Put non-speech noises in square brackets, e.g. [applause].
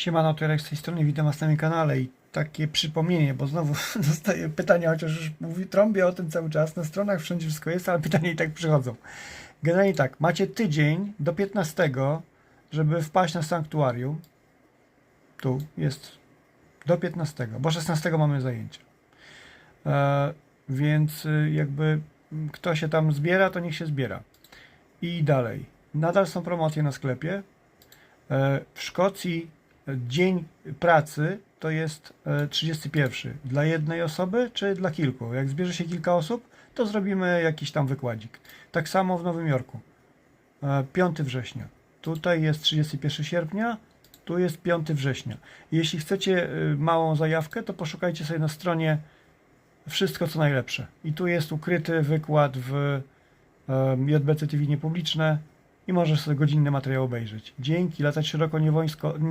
Siemano, to Jarek z tej strony, witam Was na moim kanale i takie przypomnienie, bo znowu [laughs] dostaję pytania, chociaż już mówi, trąbię o tym cały czas, na stronach wszędzie wszystko jest, ale pytania i tak przychodzą. Generalnie tak, macie tydzień do 15, żeby wpaść na sanktuarium. Tu jest do 15, bo 16 mamy zajęcia. E, więc y, jakby kto się tam zbiera, to niech się zbiera. I dalej. Nadal są promocje na sklepie. E, W Szkocji dzień pracy to jest e, 31. Dla jednej osoby czy dla kilku? Jak zbierze się kilka osób, to zrobimy jakiś tam wykładzik. Tak samo w Nowym Jorku. E, 5 września. Tutaj jest 31 sierpnia, tu jest 5 września. Jeśli chcecie e, małą zajawkę, to poszukajcie sobie na stronie wszystko co najlepsze. I tu jest ukryty wykład w e, JBC TV niepubliczne i możesz sobie godzinny materiał obejrzeć. Dzięki, latać szeroko nie wojsko, nie